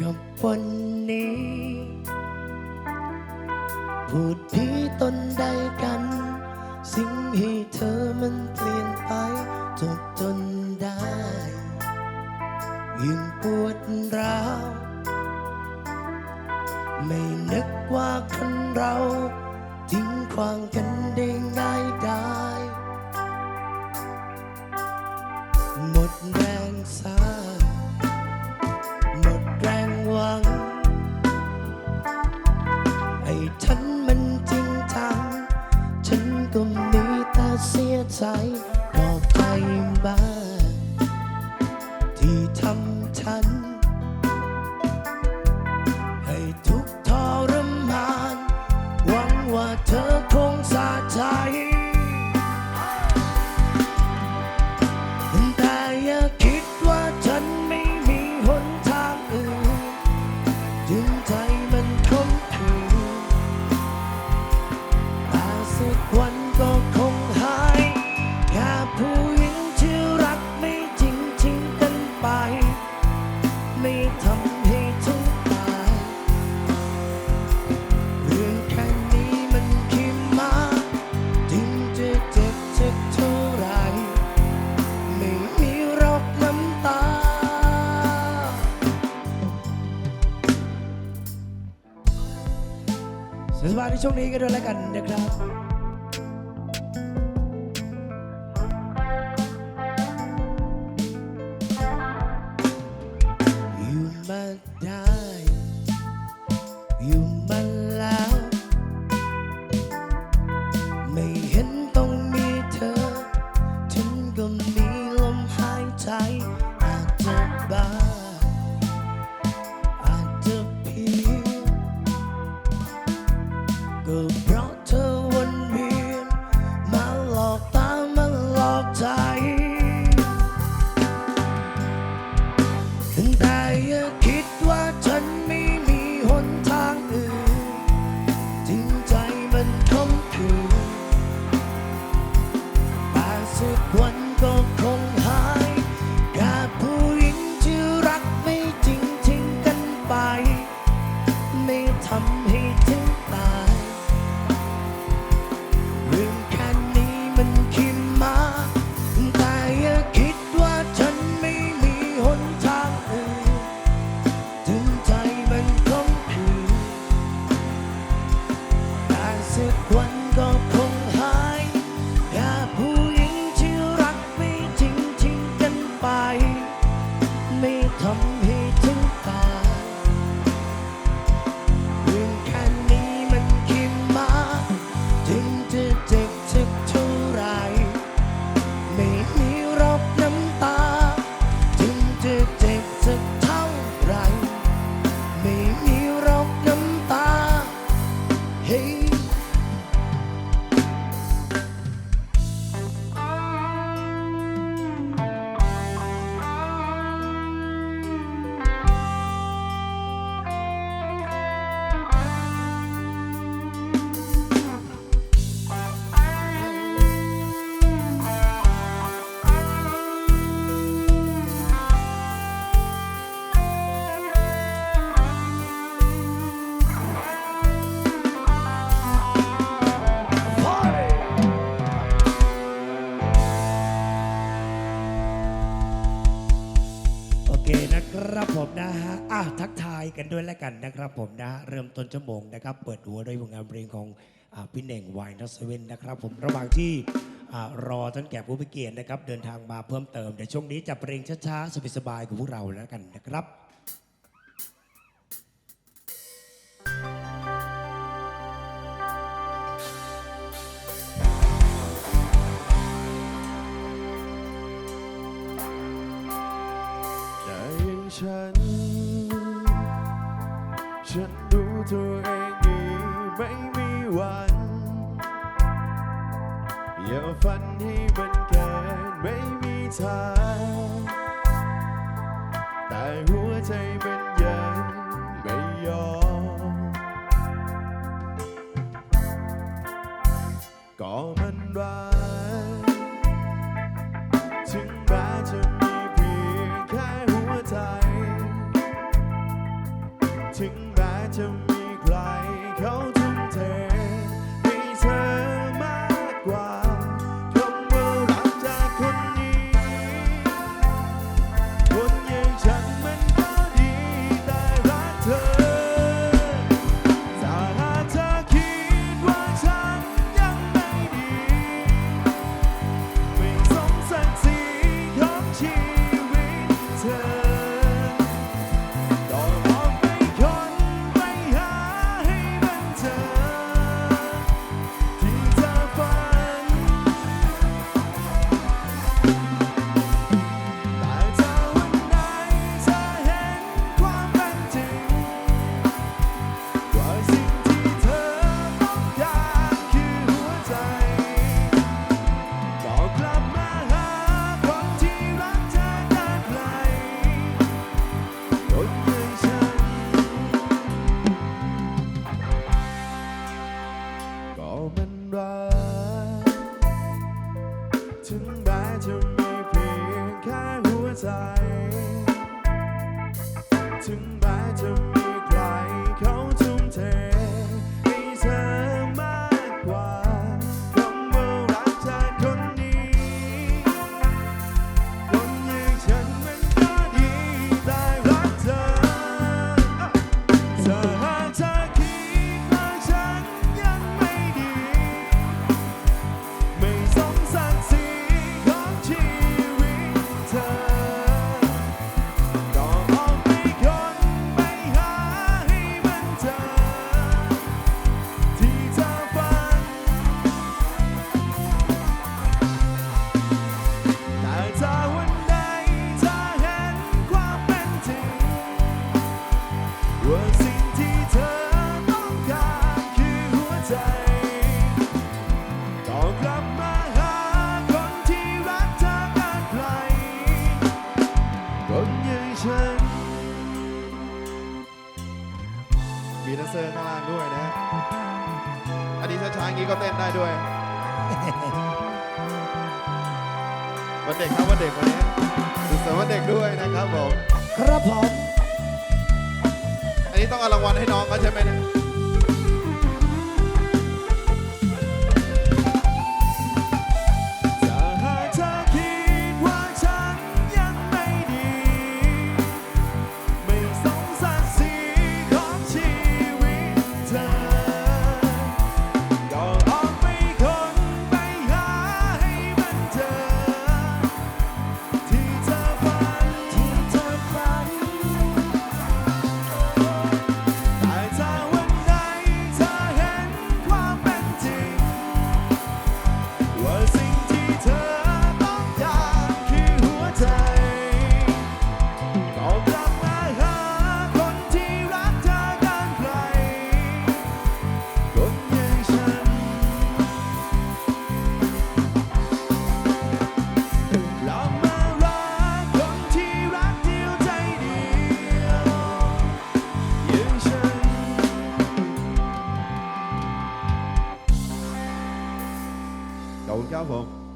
กับวันนี้ พูดพีตนใดกัน สิ่งให้เธอมันเปลี่ยนไปจบจนได้ ยิ่งปวดร้าว ไม่นึกว่าคนเราทิ้งควางกันได้ง่ายได้หมดแรงสา ฉันมันจริงจัง ฉันก็มีแต่เสียใจ สวัสดีช่วงนี้กันด้วยแล้วกันนะครับอยู่มาได้อยู่มา ทักทายกันด้วยแล้วกันนะครับ ผมนะเริ่มต้นชั่วโมงนะครับ เปิดหัวด้วยผลงานเพลงของอพี่เน่งวายนัสเวนนะครับ ผมระหว่างที่รอท่านแก่ผู้พิเกียรตินะครับ เดินทางมาเพิ่มเติมเดี๋ยวช่วงนี้จะเพลงช้าๆสบายๆกับพวกเราแล้วกันนะครับแต่ย่างฉัน ฉันรู้ตัวเองดีไม่มีวัน อย่าฝันให้มันเกินไม่มีทาง คนอมีนักเซอร์ข้างล่างด้วยนะ อันนี้ช้าๆอย่างนี้ก็เต้นได้ด้วย วันเด็กครับวันเด็กวันนี้สุดสัาวันเด็กด้วยนะครับผม ครับผม อันนี้ต้องเอารางวัลให้น้องเขาใช่ไหมเนี่ย